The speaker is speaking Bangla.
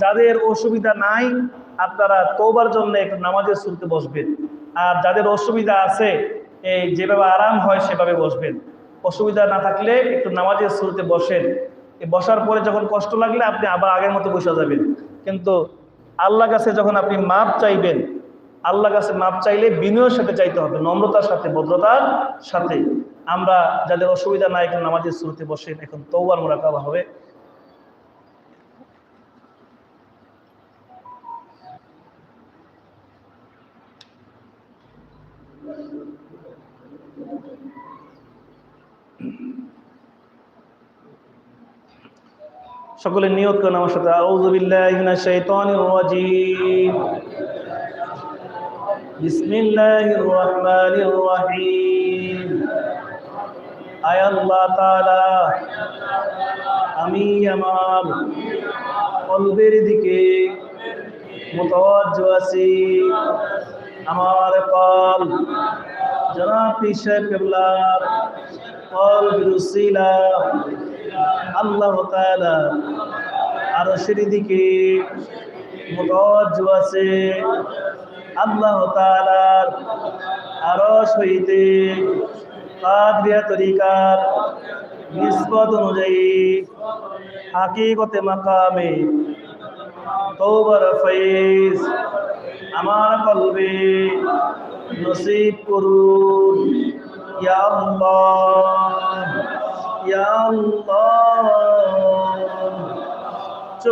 যাদের অসুবিধা নাই, আপনারা তোবার জন্য একটু নামাজের শুরুতে বসবেন। আর যাদের অসুবিধা আছে, এই যেভাবে আরাম হয় সেভাবে বসবেন। অসুবিধা না থাকলে একটু নামাজের শুরুতে বসেন। বসার পরে যখন কষ্ট লাগলে আপনি আবার আগের মতো বসে যাবেন। কিন্তু আল্লাহ কাছে যখন আপনি মাপ চাইবেন আল্লাহ কাছে মাপ চাইলে বিনয়ের সাথে চাইতে হবে, নম্রতার সাথে, ভদ্রতার সাথে। আমরা যাদের অসুবিধা নাই, এখন নামাজের শুরুতে বসেন, এখন তৌবার মোরাকাবা হবে। সকলে নিয়ত করেন আমার সাথে। বিসমিল্লাহির রহমানির আমি আমার কলবের দিকে মুতাওয়াজ্জু আছি। আমার জনাব পীর সাহেব কেবলার কল বিরুসিলা। আল্লাহ তাআলা আরশের দিকে মুতাওয়াজ্জু আছে। আল্লাহ তাআলার আরশ হইতে কাদরিয়া তরিকার নিসবত অনুযায়ী হাকিকতে মাকামে তৌবার ফয়েজ আমার কলবে নসিব করুন। ইয়া আল্লাহ ইয়া আল্লাহ।